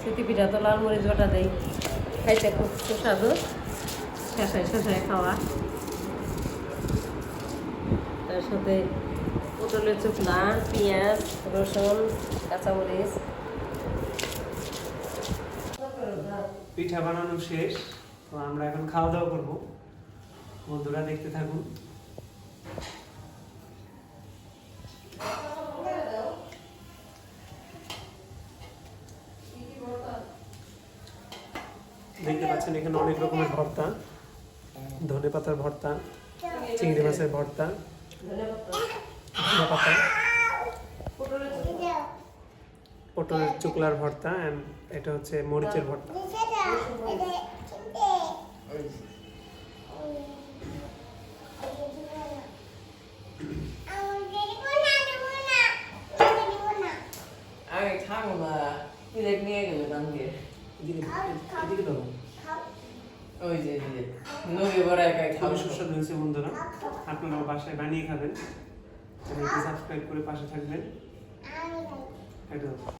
স্মৃতি পিঠা তো লাল মরিচ বাটা দেই। খাইতে খুব সুস্বাদু। শেষায় শেষায় খাওয়া। তার সাথে পটলের চুকলা পেঁয়াজ, রসুন, কাঁচামরিচ। পিঠা বানানো শেষ। তো আমরা এখন খাওয়া দাওয়া করব। বন্ধুরা দেখতে থাকুন। দেখতে পাচ্ছেন এখানে অনেক রকমের ভর্তা। ধনে পাতার ভর্তা, চিংড়ি মাছের ভর্তা পাতা, পটলের চুকলার ভর্তা এটা হচ্ছে মরিচের ভর্তা। আমি খাব না নিয়ে গেলে দাম দিয়ে। ওই যে যে নদী বড় একাই সুস্বাদু হয়েছে বন্ধুরা আপনারাও বাসায় বানিয়ে খাবেন। চ্যানেলটি সাবস্ক্রাইব করে পাশে থাকবেন। এটা।